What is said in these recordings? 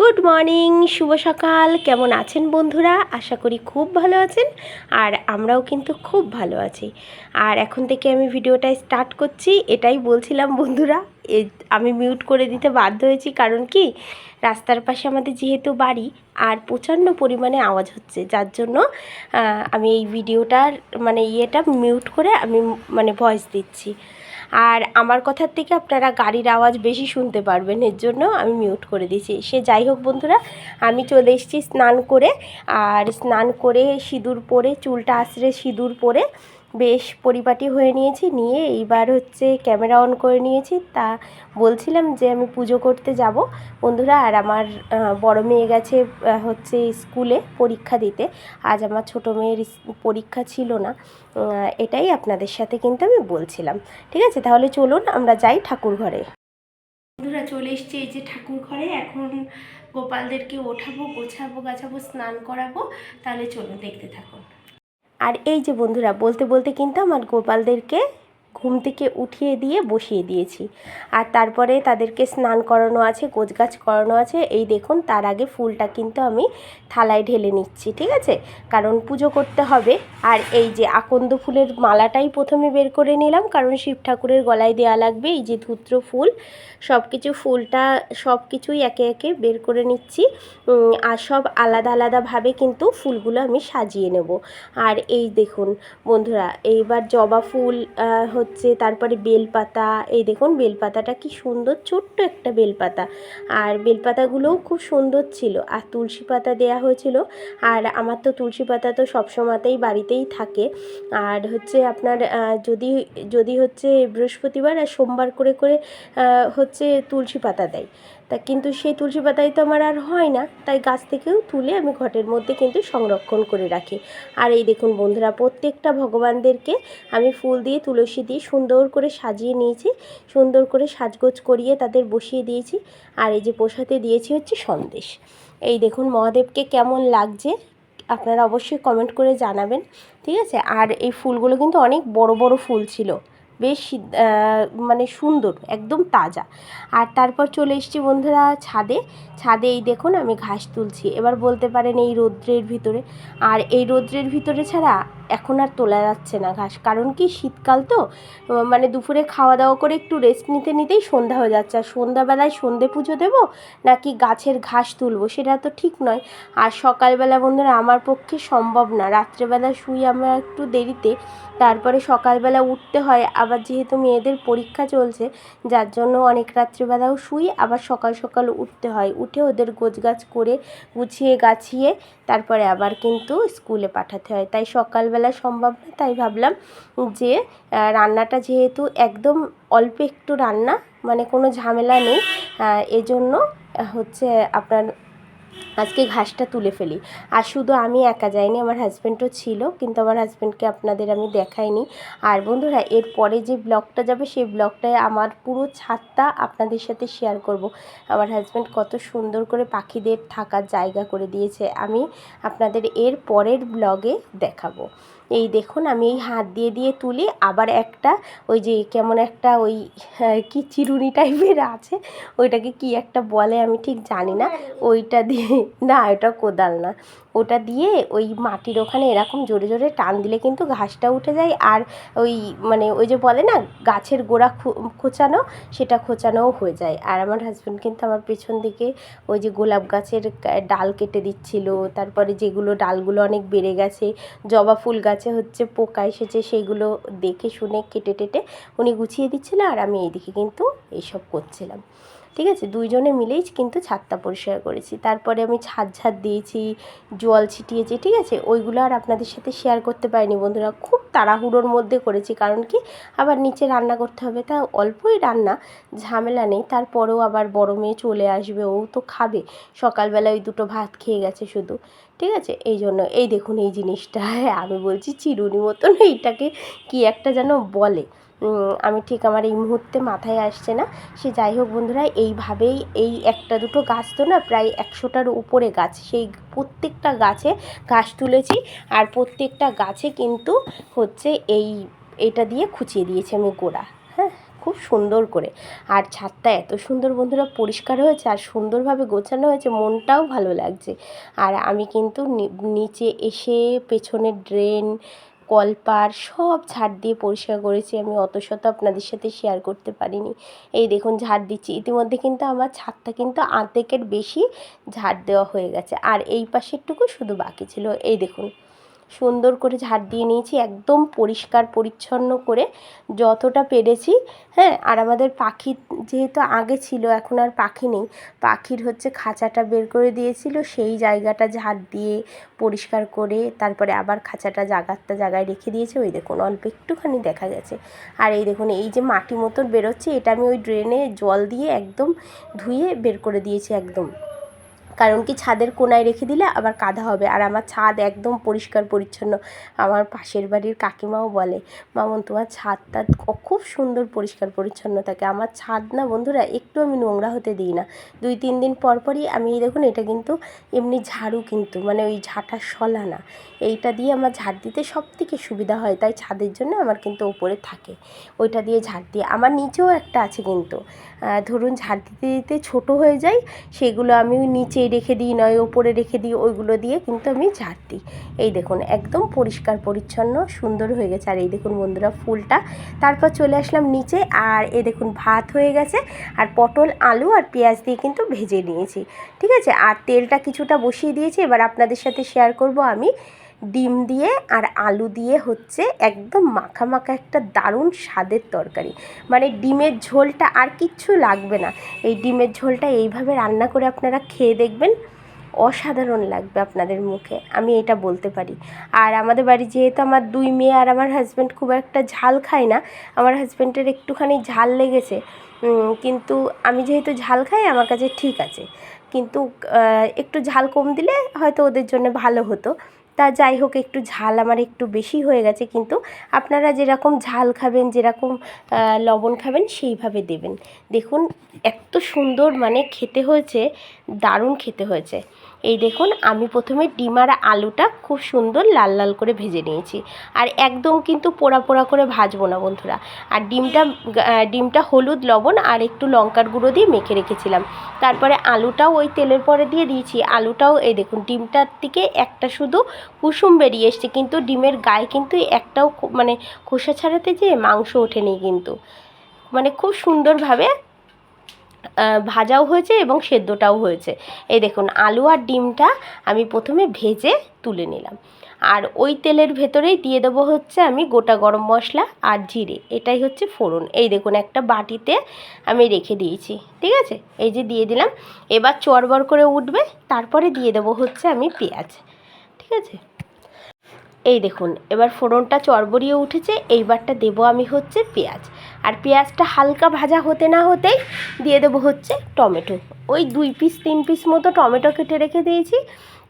Good morning, শুভ সকাল। কেমন আছেন বন্ধুরা? আশা করি খুব ভালো আছেন আর আমরাও কিন্তু খুব ভালো আছি। আর এখন থেকে আমি ভিডিওটা স্টার্ট করছি। এটাই বলছিলাম বন্ধুরা আমি মিউট করে দিতে বাধ্য হয়েছি। কারণ কি? রাস্তার পাশে আমাদের যেহেতু বাড়ি আর প্রচণ্ড পরিমাণে আওয়াজ হচ্ছে, যার জন্য আমি এই ভিডিওটার মানে ইয়েটা মিউট করে আমি মানে ভয়েস দিচ্ছি। আর আমার কথার থেকে আপনারা গাড়ির আওয়াজ বেশি শুনতে পারবেন, এর জন্য আমি মিউট করে দিয়েছি। সে যাই হোক বন্ধুরা, আমি চলে এসেছি স্নান করে, আর স্নান করে সিঁদুর পরে, চুলটা আশ্রে সিঁদুর পরে বেশ পরিপাটি হয়ে নিয়েছি, নিয়ে এইবার হচ্ছে ক্যামেরা অন করে নিয়েছি। তা বলছিলাম যে আমি পুজো করতে যাব। বন্ধুরা, আর আমার বড় মেয়ে গেছে হচ্ছে স্কুলে পরীক্ষা দিতে। আজ আমার ছোট মেয়ের পরীক্ষা ছিল না। এটাই আপনাদের সাথে কিন্তু আমি বলছিলাম। ঠিক আছে? তাহলে চলুন, আমরা যাই ঠাকুর ঘরে। বন্ধুরা, চলে এসছি এই যে ঠাকুর ঘরে। এখন গোপালদেরকে ওঠাবো, গোছাবো, গাছাবো, স্নান করাবো। তাহলে চলুন, দেখতে থাকুন। আর এই যে বন্ধুরা বলতে বলতে কিন্তু আমার গোপালদেরকে ঘুম থেকে উঠিয়ে দিয়ে বসিয়ে দিয়েছি। আর তারপরে তাদেরকে স্নান করানো আছে, গোছগাছ করানো আছে। এই দেখুন, তার আগে ফুলটা কিন্তু আমি থালায় ঢেলে নিচ্ছি, ঠিক আছে? কারণ পুজো করতে হবে। আর এই যে আকন্দ ফুলের মালাটাই প্রথমে বের করে নিলাম, কারণ শিব ঠাকুরের গলায় দেওয়া লাগবে। এই যে ধূত্র ফুল সব কিছু ফুলটা সব কিছুই একে একে বের করে নিচ্ছি। আর সব আলাদা আলাদাভাবে কিন্তু ফুলগুলো আমি সাজিয়ে নেব। আর এই দেখুন, বন্ধুরা, এইবার জবা ফুল হচ্ছে, তারপরে বেলপাতা। এই দেখুন, বেলপাতাটা কি সুন্দর, ছোট্ট একটা বেলপাতা। আর বেলপাতাগুলোও খুব সুন্দর ছিল। আর তুলসী পাতা দেয়া হয়েছিল। আর আমার তো তুলসী পাতা তো সবসময়তেই বাড়িতেই থাকে। আর হচ্ছে আপনার যদি যদি হচ্ছে বৃহস্পতিবার আর সোমবার করে করে হচ্ছে তুলসী পাতা দেয়। তা কিন্তু সেই তুলসী পাতাই তো আমার আর হয় না। তাই গাছ থেকেও তুলে আমি ঘটের মধ্যে কিন্তু সংরক্ষণ করে রাখি। আর এই দেখুন বন্ধুরা, প্রত্যেকটা ভগবানদেরকে আমি ফুল দিয়ে, তুলসী দিয়ে সুন্দর করে সাজিয়ে নিয়েছি। সুন্দর করে সাজগোজ করিয়ে তাদের বসিয়ে দিয়েছি। আর এই যে পোষাতে দিয়েছি হচ্ছে সন্দেশ। এই দেখুন মহাদেবকে কেমন লাগছে আপনারা অবশ্যই কমেন্ট করে জানাবেন, ঠিক আছে? আর এই ফুলগুলো কিন্তু অনেক বড় বড় ফুল ছিল। বেশ মানে সুন্দর, একদম তাজা। আর তারপর চলে এসছি বন্ধুরা ছাদে। ছাদে এই দেখুন আমি ঘাস তুলছি। এবার বলতে পারেন এই রৌদ্রের ভিতরে। আর এই রৌদ্রের ভিতরে ছাড়া এখন আর তোলা যাচ্ছে না ঘাস। কারণ কি শীতকাল তো মানে দুপুরে খাওয়া দাওয়া করে একটু রেস্ট নিতে নিতেই সন্ধ্যা হয়ে যাচ্ছে। আর সন্ধ্যাবেলায় সন্ধে পুজো দেবো নাকি গাছের ঘাস তুলবো সেটা তো ঠিক নয়। আর সকালবেলা বন্ধুরা আমার পক্ষে সম্ভব না। রাত্রেবেলা শুই আমরা একটু দেরিতে, তারপরে সকালবেলা উঠতে হয়। আবার যেহেতু মেয়েদের পরীক্ষা চলছে, যার জন্য অনেক রাত্রিবেলাও শুই, আবার সকাল সকাল উঠতে হয়। উঠে ওদের গোছগাছ করে গুছিয়ে গাছিয়ে, তারপরে আবার কিন্তু স্কুলে পাঠাতে হয়। তাই সকালবেলা সম্ভব না, তাই ভাবলাম যে রান্নাটা যেহেতু একদম অল্প একটু রান্না মানে কোনো ঝামেলা নেই এজন্য হচ্ছে আপনার আজকে ঘাসটা তুলে ফেলি। আর শুধু আমি একা যাইনি, আমার হাজব্যান্ডও ছিল, কিন্তু আমার হাজব্যান্ডকে আপনাদের আমি দেখাইনি। আর বন্ধুরা, এরপরে যে ব্লগটা যাবে, সেই ব্লগটায় আমার পুরো ছাদটা আপনাদের সাথে শেয়ার করব। আমার হাজব্যান্ড কত সুন্দর করে পাখিদের থাকার জায়গা করে দিয়েছে, আমি আপনাদের এর পরের ব্লগে দেখাবো। এই দেখুন আমি এই হাত দিয়ে দিয়ে তুলি। আবার একটা ওই যে কেমন একটা ওই হ্যাঁ, কি চিরুনি টাইপের আছে ওইটাকে কি একটা বলে আমি ঠিক জানি না। ওইটা দিয়ে না ওটা কোদাল না। ওটা দিয়ে ওই মাটির ওখানে এরকম জোরে জোরে টান দিলে কিন্তু ঘাসটা উঠে যায়। আর ওই মানে ওই যে বলে না, গাছের গোড়া খোঁচানো, সেটা খোঁচানোও হয়ে যায়। আর আমার হাজব্যান্ড কিন্তু আমার পেছন দিকে ওই যে গোলাপ গাছের ডাল কেটে দিচ্ছিল। তারপরে যেগুলো ডালগুলো অনেক বেড়ে গেছে, জবা ফুল গাছে হচ্ছে পোকা এসেছে সেইগুলো দেখে শুনে কেটে টেটে উনি গুছিয়ে দিচ্ছিল আর আমি এইদিকে কিন্তু এইসব করছিলাম। ঠিক আছে? দুইজনে মিলেই কিন্তু ছাদটা পরিষ্কার করেছি। তারপরে আমি ছাদ ছাদ দিয়েছি, জল ছিটিয়েছি, ঠিক আছে? ওইগুলো আর আপনাদের সাথে শেয়ার করতে পারিনি বন্ধুরা। খুব তাড়াহুড়োর মধ্যে করেছি, কারণ কি? আবার নিচে রান্না করতে হবে, তা অল্পই রান্না, ঝামেলা নেই। তারপরেও আবার বড় মেয়ে চলে আসবে, ও তো খাবে। সকালবেলা ওই দুটো ভাত খেয়ে গেছে শুধু, ঠিক আছে? এই জন্য, এই দেখুন এই জিনিসটা। আমি বলছি চিরুনি মতন এইটাকে কি একটা যেন বলে। আমি ঠিক আমার এই মুহূর্তে মাথায় আসছে না। সে যাই হোক বন্ধুরা, এইভাবেই এই একটা দুটো গাছ তো না প্রায় একশোটার উপরে গাছ, সেই প্রত্যেকটা গাছে ঘাস তুলেছি আর প্রত্যেকটা গাছে কিন্তু হচ্ছে এই, এটা দিয়ে খুঁচিয়ে দিয়েছি আমি গোড়া হ্যাঁ খুব সুন্দর করে। আর ছাদটা এত সুন্দর বন্ধুরা, পরিষ্কার হয়েছে আর সুন্দরভাবে গোছানো হয়েছে, মনটাও ভালো লাগছে। আর আমি কিন্তু নিচে এসে পেছনের ড্রেন কলপার সব ঝাড় দিয়ে পরিষ্কার করেছি। আমি অত শত আপনাদের সাথে শেয়ার করতে পারিনি। এই দেখুন ঝাড় দিচ্ছি। ইতিমধ্যে কিন্তু আমার ছাদটা কিন্তু আর্ধেকের বেশি ঝাড় দেওয়া হয়ে গেছে। আর এই পাশেরটুকু শুধু বাকি ছিল। এই দেখুন। সুন্দর করে ঝাড় দিয়ে নিয়েছি, একদম পরিষ্কার, পরিচ্ছন্ন করে যতটা পেরেছি। হ্যাঁ আর আমাদের পাখি যেহেতু আগে ছিল, এখন আর পাখি নেই, পাখির হচ্ছে খাঁচাটা বের করে দিয়েছিল, সেই জায়গাটা ঝাড় দিয়ে পরিষ্কার করে তারপরে আবার খাঁচাটা জায়গাটা জায়গায় রেখে দিয়েছে। ওই দেখুন, অল্প একটুখানি দেখা গেছে। আর এই দেখুন, এই যে মাটি মতন বেরোচ্ছে, এটা আমি ওই ড্রেনে জল দিয়ে একদম ধুয়ে বের করে দিয়েছি একদম। কারণ কি ছাদের কোনায় রেখে দিলে আবার কাদা হবে। আর আমার ছাদ একদম পরিষ্কার, পরিচ্ছন্ন। আমার পাশের বাড়ির কাকিমাও বলে, মামন, তোমার ছাদটা খুব সুন্দর পরিষ্কার, পরিচ্ছন্ন থাকে। আমার ছাদ না বন্ধুরা, একটু আমি নোংরা হতে দিই না। দুই, তিন দিন পর পরই আমি, দেখুন, এটা কিন্তু এমনি ঝাড়ু কিন্তু মানে ওই ঝাঁটার শলা না। এইটা দিয়ে আমার ঝাড় দিতে সব থেকে সুবিধা হয়। তাই ছাদের জন্য আমার কিন্তু ওপরে থাকে। ওইটা দিয়ে ঝাড় দিয়ে আমার নিচেও একটা আছে কিন্তু। ধরুন, ঝাড় দিতে দিতে ছোটো হয়ে যায়, সেগুলো আমি ওই নিচে রেখে দিই, নয়, ওপরে রেখে দিই, ওইগুলো দিয়ে কিন্তু আমি ঝাড় দিই। এই দেখুন, একদম পরিষ্কার, পরিচ্ছন্ন, সুন্দর হয়ে গেছে। আর এই দেখুন বন্ধুরা, ফুলটা। তারপর চলে আসলাম নিচে, আর এ দেখুন ভাত হয়ে গেছে। আর পটল, আলু আর পেঁয়াজ দিয়ে কিন্তু ভেজে নিয়েছি। ঠিক আছে? আর তেলটা কিছুটা বসিয়ে দিয়েছি, এবার আপনাদের সাথে শেয়ার করব আমি। ডিম দিয়ে আর আলু দিয়ে হচ্ছে একদম মাখা মাখা একটা দারুণ স্বাদের তরকারি। মানে ডিমের ঝোলটা আর কিচ্ছু লাগবে না। এই ডিমের ঝোলটা এইভাবে রান্না করে আপনারা খেয়ে দেখবেন, অসাধারণ লাগবে আপনাদের মুখে, আমি এটা বলতে পারি। আর আমাদের বাড়ি যেহেতু আমার দুই মেয়ে আর আমার হাজব্যান্ড খুব একটা ঝাল খায় না, আমার হাজব্যান্ডের একটুখানি ঝাল লেগেছে কিন্তু আমি যেহেতু ঝাল খাই, আমার কাছে ঠিক আছে। কিন্তু একটু ঝাল কম দিলে হয়তো ওদের জন্য ভালো হতো। তা যাই হোক, একটু ঝাল আমার একটু বেশি হয়ে গেছে, কিন্তু আপনারা যেরকম ঝাল খাবেন, যেরকম লবণ খাবেন, সেইভাবে দেবেন। দেখুন, এত সুন্দর মানে খেতে হয়েছে, দারুণ খেতে হয়েছে। এই দেখুন, আমি প্রথমে ডিম আর আলুটা খুব সুন্দর লাল লাল করে ভেজে নিয়েছি। আর একদম কিন্তু পোড়া পোড়া করে ভাজবো না বন্ধুরা। আর ডিমটা ডিমটা হলুদ, লবণ আর একটু লঙ্কার গুঁড়ো দিয়ে মেখে রেখেছিলাম। তারপরে আলুটাও ওই তেলের পরে দিয়ে দিয়েছি। আলুটাও এই দেখুন, ডিমটার থেকে একটা শুধু কুসুম বেরিয়ে এসছে, কিন্তু ডিমের গায়ে কিন্তু একটাও মানে খোসা ছাড়াতে যেয়ে মাংস ওঠেনি কিন্তু। মানে খুব সুন্দরভাবে ভাজাও হয়েছে এবং সেদ্ধটাও হয়েছে। এই দেখুন, আলু আর ডিমটা আমি প্রথমে ভেজে তুলে নিলাম। আর ওই তেলের ভেতরেই দিয়ে দেবো হচ্ছে আমি গোটা গরম মশলা আর জিরে। এটাই হচ্ছে ফোড়ন। এই দেখুন, একটা বাটিতে আমি রেখে দিয়েছি, ঠিক আছে? এই যে দিয়ে দিলাম। এবার চড়বড় করে উঠবে, তারপরে দিয়ে দেবো হচ্ছে আমি পেঁয়াজ, ঠিক আছে? এই দেখুন, এবার ফোড়নটা চড়বড়িয়ে উঠেছে। এইবারটা দেবো আমি হচ্ছে পেঁয়াজ। আর পেঁয়াজটা হালকা ভাজা হতে না হতেই দিয়ে দেবো হচ্ছে টমেটো। ওই দুই পিস তিন পিস মতো টমেটো কেটে রেখে দিয়েছি।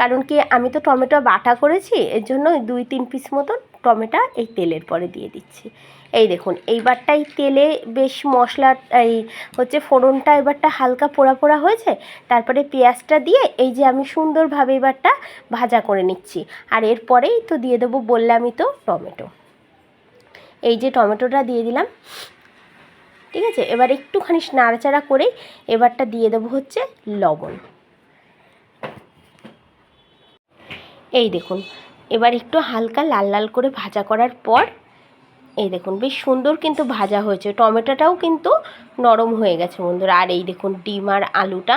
কারণ কি, আমি তো টমেটো বাটা করেছি, এর জন্য দুই, তিন পিস মতো টমেটো এই তেলের পরে দিয়ে দিচ্ছি। এই দেখুন, এইবারটাই তেলে বেশ মশলা, এই হচ্ছে ফোড়নটা এবারটা হালকা পোড়া পোড়া হয়েছে। তারপরে পেঁয়াজটা দিয়ে এই যে আমি সুন্দরভাবে এবারটা ভাজা করে নিচ্ছি। আর এরপরেই তো দিয়ে দেবো বললামই তো টমেটো। এই যে টমেটোটা দিয়ে দিলাম, ঠিক আছে? এবার একটুখানি নাড়াচাড়া করে এবারটা দিয়ে দেবো হচ্ছে লবণ। এই দেখুন, এবার একটু হালকা লাল লাল করে ভাজা করার পর, এই দেখুন, বেশ সুন্দর কিন্তু ভাজা হয়েছে। টমেটোটাও কিন্তু নরম হয়ে গেছে বন্ধুরা। আর এই দেখুন, ডিম আর আলুটা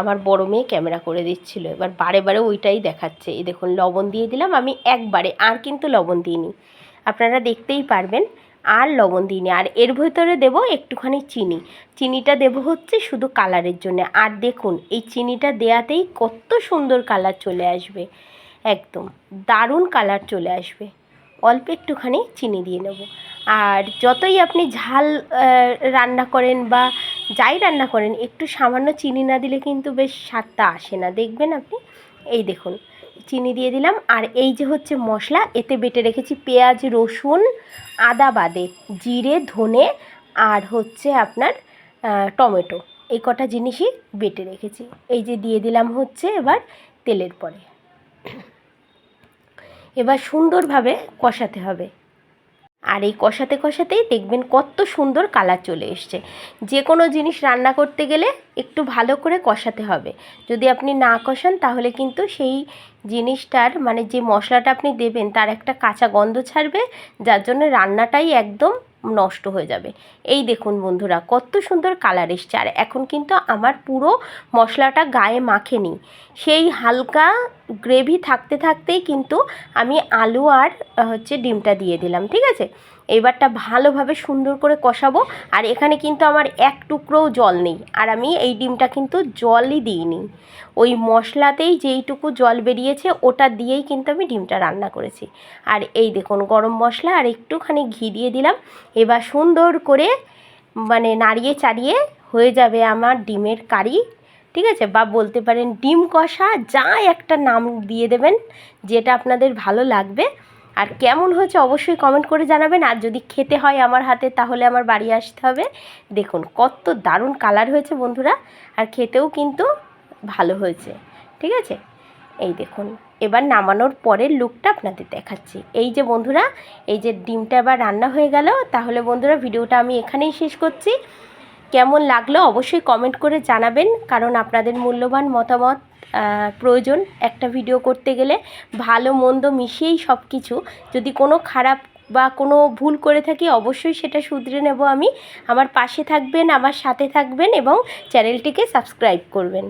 আমার বড় মেয়ে ক্যামেরা করে দিচ্ছিল। এবার বারে বারে ওইটাই দেখাচ্ছে। এই দেখুন, লবণ দিয়ে দিলাম। আমি একবারে আর কিন্তু লবণ দিইনি। আপনারা দেখতেই পারবেন আর লবণ দিইনি। আর এর ভেতরে দেবো একটুখানি চিনি। চিনিটা দেবো হচ্ছে শুধু কালারের জন্য। আর দেখুন, এই চিনিটা দেয়াতেই কত সুন্দর কালার চলে আসবে। একদম দারুণ কালার চলে আসবে। অল্প একটুখানি চিনি দিয়ে নেব। আর যতই আপনি ঝাল রান্না করেন বা যাই রান্না করেন, একটু সামান্য চিনি না দিলে কিন্তু বেশ স্বাদটা আসে না। দেখবেন আপনি? এই দেখুন চিনি দিয়ে দিলাম। আর এই যে হচ্ছে মশলা, এতে বেটে রেখেছি পেঁয়াজ, রসুন, আদা বাদে, জিরে, ধনে আর হচ্ছে আপনার টমেটো। এই কটা জিনিসই বেটে রেখেছি। এই যে দিয়ে দিলাম হচ্ছে এবার তেলের পরে। এবার সুন্দরভাবে কষাতে হবে। আর এই কষাতে কষাতেই দেখবেন কত সুন্দর কালার চলে এসছে। যে কোনো জিনিস রান্না করতে গেলে একটু ভালো করে কষাতে হবে। যদি আপনি না কষান, তাহলে কিন্তু সেই জিনিসটার মানে যে মশলাটা আপনি দেবেন তার একটা কাঁচা গন্ধ ছাড়বে, যার জন্য রান্নাটাই একদম নষ্ট হয়ে যাবে। এই দেখুন বন্ধুরা, কত সুন্দর কালার এসছে। আর এখন কিন্তু আমার পুরো মশলাটা গায়ে মাখেনি। সেই হালকা গ্রেভি থাকতে থাকতেই কিন্তু আমি আলু আর হচ্ছে ডিমটা দিয়ে দিলাম, ঠিক আছে? এবারটা ভালোভাবে সুন্দর করে কষাবো। আর এখানে কিন্তু আমার এক টুকরোও জল নেই। আর আমি এই ডিমটা কিন্তু জলই দিইনি। ওই মশলাতেই যেইটুকু জল বেরিয়েছে, ওটা দিয়েই কিন্তু আমি ডিমটা রান্না করেছি। আর এই দেখুন, গরম মশলা আর একটুখানি ঘি দিয়ে দিলাম। এবার সুন্দর করে মানে নাড়িয়ে চাড়িয়ে হয়ে যাবে আমার ডিমের কারি। ঠিক আছে? বা বলতে পারেন ডিম কষা যা একটা নাম দিয়ে দেবেন, যেটা আপনাদের ভালো লাগবে। আর কেমন হয়েছে অবশ্যই কমেন্ট করে জানাবেন। আর যদি খেতে হয় আমার হাতে, তাহলে আমার বাড়ি আসতে হবে। দেখুন, কত দারুণ কালার হয়েছে বন্ধুরা। আর খেতেও কিন্তু ভালো হয়েছে। ঠিক আছে? এই দেখুন, এবার নামানোর পরের লুকটা আপনাদের দেখাচ্ছি। এই যে বন্ধুরা, এই যে ডিমটা এবার রান্না হয়ে গেল। তাহলে বন্ধুরা, ভিডিওটা আমি এখানেই শেষ করছি। কেমন লাগল অবশ্যই কমেন্ট করে জানাবেন। কারণ আপনাদের মূল্যবান মতামত প্রয়োজন একটা ভিডিও করতে গেলে। ভালো, মন্দ মিশিয়েই সব কিছু যদি কোনো খারাপ বা কোনো ভুল করে থাকি, অবশ্যই সেটা শুধরে নেব আমি। আমার পাশে থাকবেন, আমার সাথে থাকবেন এবং চ্যানেলটিকে সাবস্ক্রাইব করবেন।